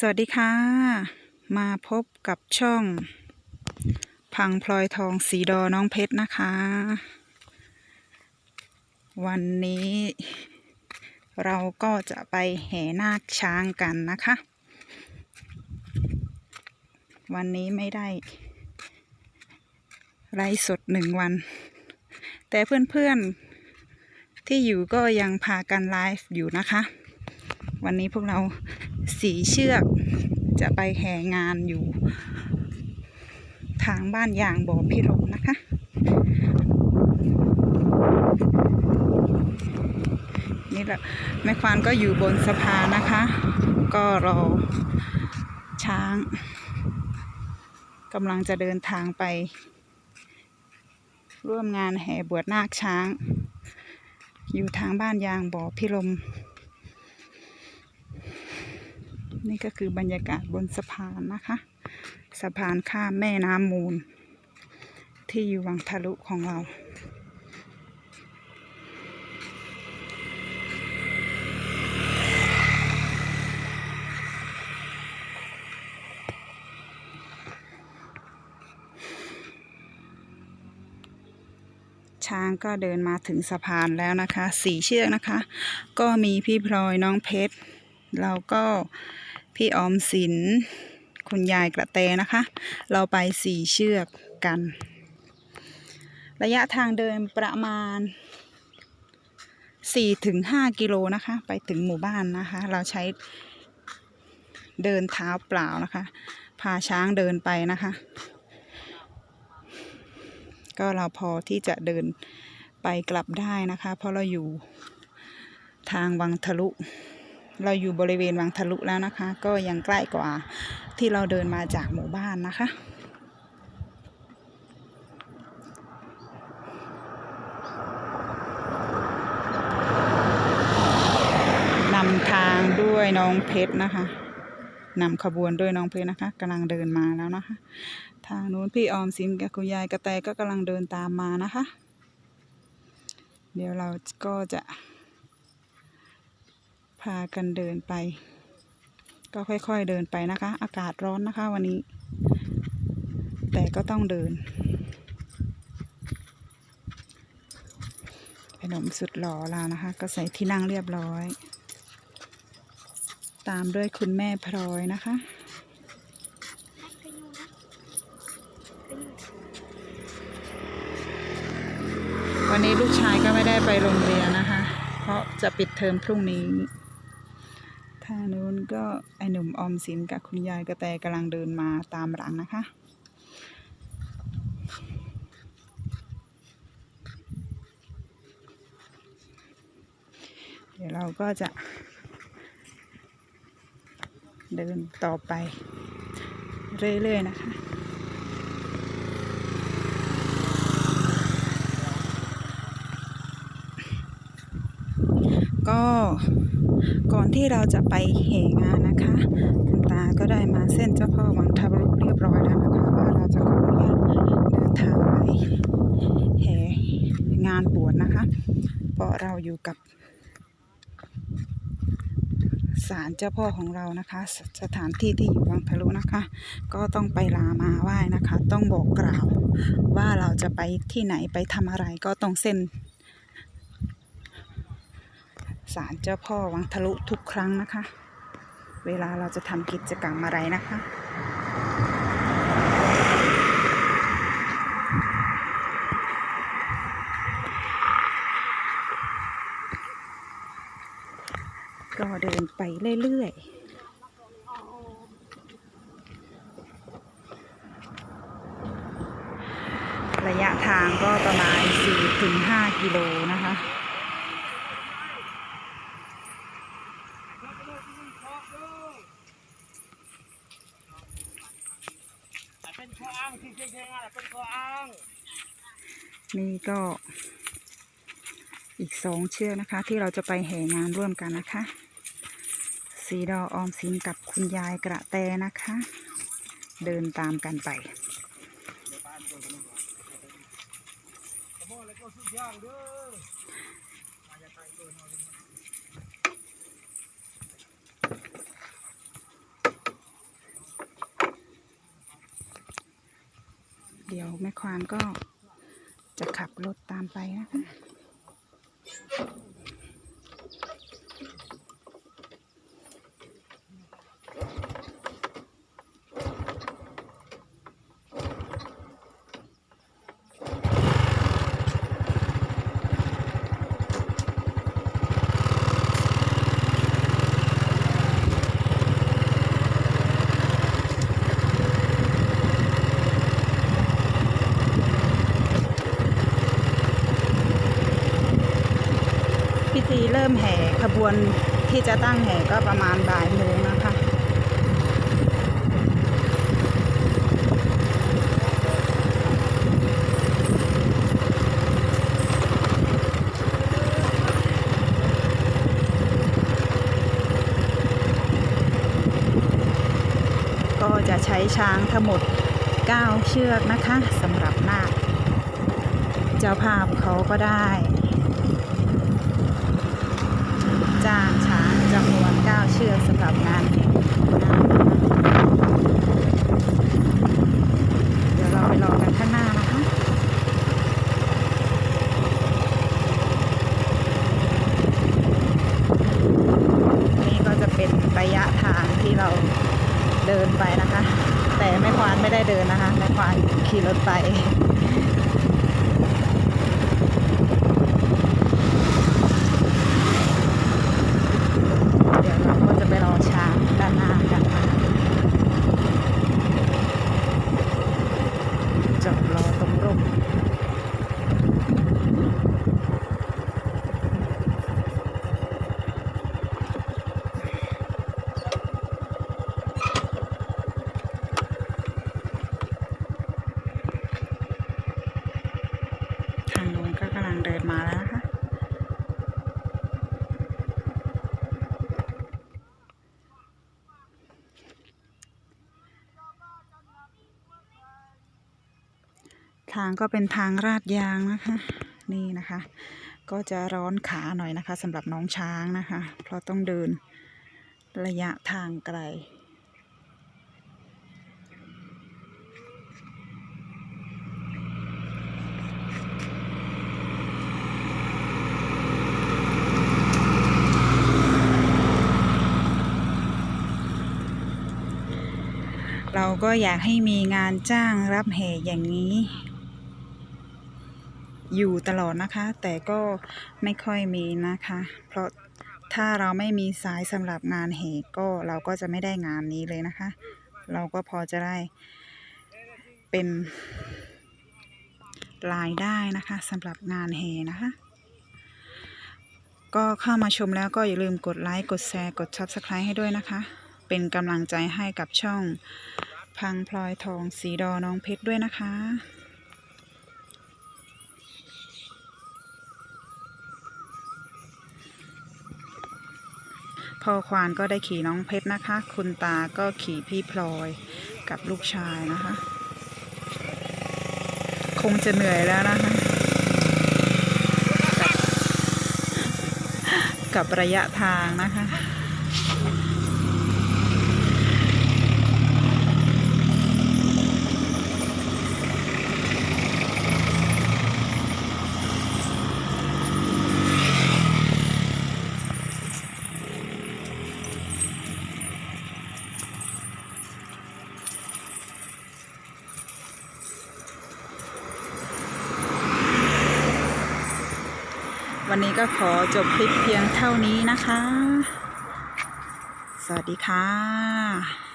สวัสดีค่ะ มาพบกับช่อง พังพลอยทองสีดอน้องเพชรนะคะ วันนี้ เราก็จะไปแห่นาคช้างกันนะคะ วันนี้ไม่ได้ ไลฟ์สดหนึ่งวัน แต่เพื่อนๆ ที่อยู่ก็ยังพากันไลฟ์อยู่นะคะ วันนี้พวกเรา สีเชือก จะไปแห่งานอยู่ ทางบ้านยางบ่อพิรมนะคะ นี่แหละแม่ควานก็อยู่บนสะพานนะคะ ก็รอช้างกำลังจะเดินทางไป ร่วมงานแห่บวชนาคช้าง อยู่ทางบ้านยางบ่อพิรม นี่ก็คือบรรยากาศบนสะพานนะคะ สะพานข้ามแม่น้ำมูล ที่อยู่วังทะลุของเราช้างก็เดินมาถึงสะพานแล้วนะคะ สี่เชือกนะคะ ก็มีพี่พลอยน้องเพชร เราก็ พี่ออมสิน คุณยายกระเตนะคะ เราไปสี่เชือกกัน ระยะทางเดินประมาณ4ถึง5กิโลนะคะ ไปถึงหมู่บ้านนะคะ เราใช้เดินเท้าเปล่านะคะ พาช้างเดินไปนะคะ ก็เราพอที่จะเดินไปกลับได้นะคะ เพราะเราอยู่ทางวังทะลุ เราอยู่บริเวณวังทะลุแล้วนะคะ ก็ยังใกล้กว่าที่เราเดินมาจากหมู่บ้านนะคะ นำทางด้วยน้องเพชรนะคะนำขบวนด้วยน้องเพชรนะคะกำลังเดินมาแล้วนะคะ ทางนู้นพี่ออมสินกับคุณยายกระแตก็กำลังเดินตามมานะคะ เดี๋ยวเราก็จะากันเดินไป ก็ค่อยๆเดินไปนะคะ อากาศร้อนนะคะวันนี้ แต่ก็ต้องเดิน ขนมสุดหล่อแล้วนะคะ ก็ใส่ที่นั่งเรียบร้อย ตามด้วยคุณแม่พลอยนะคะวันนี้ลูกชายก็ไม่ได้ไปโรงเรียนนะคะ เพราะจะปิดเทอมพรุ่งนี้ ทางนู้นก็ไอหนุ่มออมสินกับคุณยายกระแตกำลังเดินมาตามหลังนะคะ เดี๋ยวเราก็จะ เดินต่อไป เรื่อย ๆ นะคะก็ ก่อนที่เราจะไปแหงานนะคะคุณตาก็ได้มาเส้นเจ้าพ่อวังทะลุเรียบร้อยแล้วนะคะว่าเราจะขออนุญาตเดินทางไปแห่งานบวชนะคะ เพราะเราอยู่กับศาลเจ้าพ่อของเรานะคะสสถานที่ที่อยู่วังทะลุนะคะ ก็ต้องไปลามาไหว้นะคะ ต้องบอกกล่าวว่าเราจะไปที่ไหนไปทำอะไรก็ต้องเส้น ศาลเจ้าพ่อวังทะลุทุกครั้งนะคะ เวลาเราจะทำกิจกรรมอะไรนะคะก็เดินไปเรื่อยๆระยะทางก็ประมาณ 4-5 กิโลนะคะ นี่ก็อีกสองเชือกนะคะ ที่เราจะไปแห่งานร่วมกันนะคะ สีดอออมสินกับคุณยายกระแตนะคะ เดินตามกันไปเดี๋ยวแม่ควานก็ จะขับรถตามไปนะคะ พิธีเริ่มแห่ขบวนที่จะตั้งแห่ก็ประมาณบ่ายโมงนะคะก็จะใช้ช้างทั้งหมด 9 เชือกนะคะสำหรับนาคเจ้าภาพเขาก็ได้ จ้างช้างจำนวน9เชือกสำหรับงานแห่นาเดี๋ยวเราไปรอกันข้างหน้านะคะนี่ก็จะเป็นระยะทางที่เราเดินไปนะคะ แต่แม่ควานไม่ได้เดินนะคะแม่ควานขี่รถไป เดี๋ยวเราก็จะไปรอช้างด้านหน้ากันนะคะจอดรอตรงร่ม ทางนู้นก็กำลังเดินมาแล้วนะคะ ทางก็เป็นทางราดยางนะคะ นี่นะคะ ก็จะร้อนขาหน่อยนะคะสำหรับน้องช้างนะคะ เพราะต้องเดินระยะทางไกลเราก็อยากให้มีงานจ้างรับแห่อย่างนี้ อยู่ตลอดนะคะ แต่ก็ไม่ค่อยมีนะคะ เพราะถ้าเราไม่มีสายสำหรับงานแหก็เราก็จะไม่ได้งานนี้เลยนะคะ เราก็พอจะได้เป็นรายได้นะคะสำหรับงานแห่นะคะ ก็เข้ามาชมแล้วก็อย่าลืมกดไลค์ กดแชร์ กด Subscribe ให้ด้วยนะคะ เป็นกำลังใจให้กับช่องพังพลอยทองสีดอน้องเพชรด้วยนะคะ พ่อควานก็ได้ขี่น้องเพชรนะคะ คุณตาก็ขี่พี่พลอยกับลูกชายนะคะ คงจะเหนื่อยแล้วนะคะกับระยะทางนะคะ วันนี้ก็ขอจบคลิปเพียงเท่านี้นะคะ สวัสดีค่ะ